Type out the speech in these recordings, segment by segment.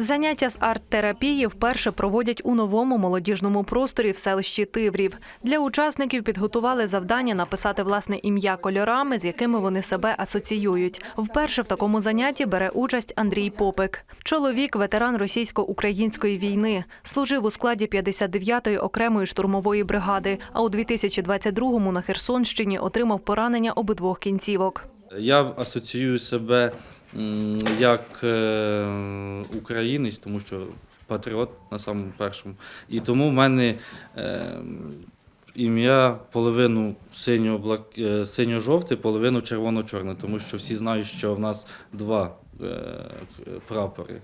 Заняття з арт-терапії вперше проводять у новому молодіжному просторі в селищі Тиврів. Для учасників підготували завдання написати власне ім'я кольорами, з якими вони себе асоціюють. Вперше в такому занятті бере участь Андрій Попик. Чоловік, ветеран російсько-української війни, служив у складі 59-ї окремої штурмової бригади. А у 2022-му на Херсонщині отримав поранення обидвох кінцівок. Я асоціюю себе як е, українець, тому що патріот на самому першому. І тому в мене е, ім'я половину е, синьо-жовте, половину червоно-чорне, тому що всі знають, що в нас два прапори.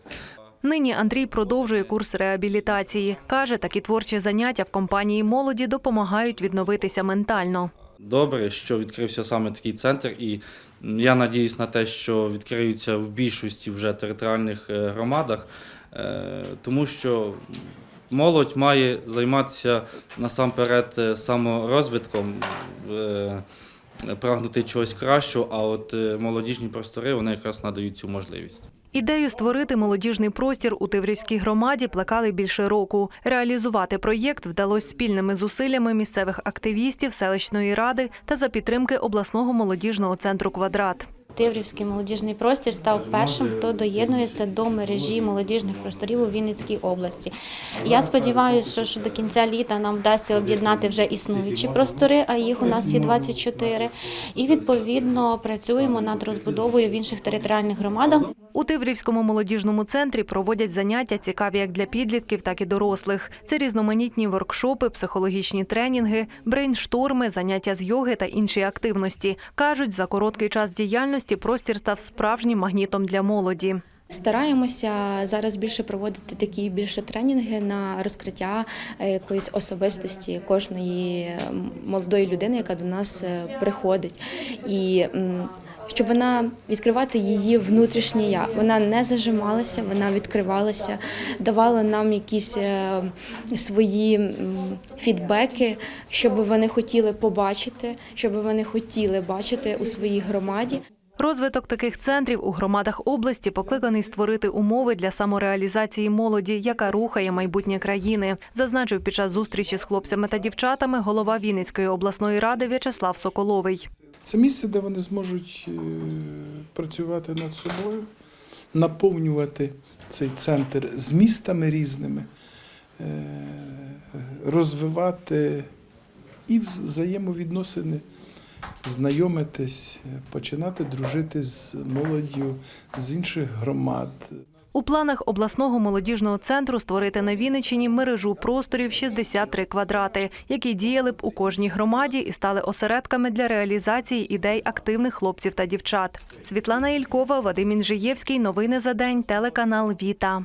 Нині Андрій продовжує курс реабілітації. Каже, такі творчі заняття в компанії молоді допомагають відновитися ментально. Добре, що відкрився саме такий центр, і я надіюсь на те, що відкриються в більшості вже територіальних е, громадах, е, тому що молодь має займатися насамперед е, саморозвитком, прагнути чогось кращого, а от е, молодіжні простори вони якраз надають цю можливість. Ідею створити молодіжний простір у Тиврівській громаді плекали більше року. Реалізувати проєкт вдалося спільними зусиллями місцевих активістів, селищної ради та за підтримки обласного молодіжного центру Квадрат. Тиврівський молодіжний простір став першим, хто доєднується до мережі молодіжних просторів у Вінницькій області. Я сподіваюся, що, до кінця літа нам вдасться об'єднати вже існуючі простори, а їх у нас є 24. І відповідно працюємо над розбудовою в інших територіальних громадах. У Тиврівському молодіжному центрі проводять заняття цікаві як для підлітків, так і дорослих. Це різноманітні воркшопи, психологічні тренінги, брейншторми, заняття з йоги та інші активності. Кажуть, за короткий час діяльності простір став справжнім магнітом для молоді. Стараємося зараз більше проводити такі більше тренінги на розкриття е, якоїсь особистості кожної е, молодої людини, яка до нас е, приходить. І щоб вона відкривати її внутрішнє я. Вона не зажималася, вона відкривалася, давала нам якісь свої фідбеки, що би вони хотіли побачити, що би вони хотіли бачити у своїй громаді. Розвиток таких центрів у громадах області покликаний створити умови для самореалізації молоді, яка рухає майбутнє країни, зазначив під час зустрічі з хлопцями та дівчатами голова Вінницької обласної ради В'ячеслав Соколовий. Це місце, де вони зможуть е, працювати над собою, наповнювати цей центр змістами різними, е, розвивати і взаємовідносини, знайомитись, починати дружити з молоддю з інших громад. У планах обласного молодіжного центру створити на Вінниччині мережу просторів 63 квадрати, які діяли б у кожній громаді і стали осередками для реалізації ідей активних хлопців та дівчат. Світлана Ількова, Вадим Інжиєвський. Новини за день. Телеканал Віта.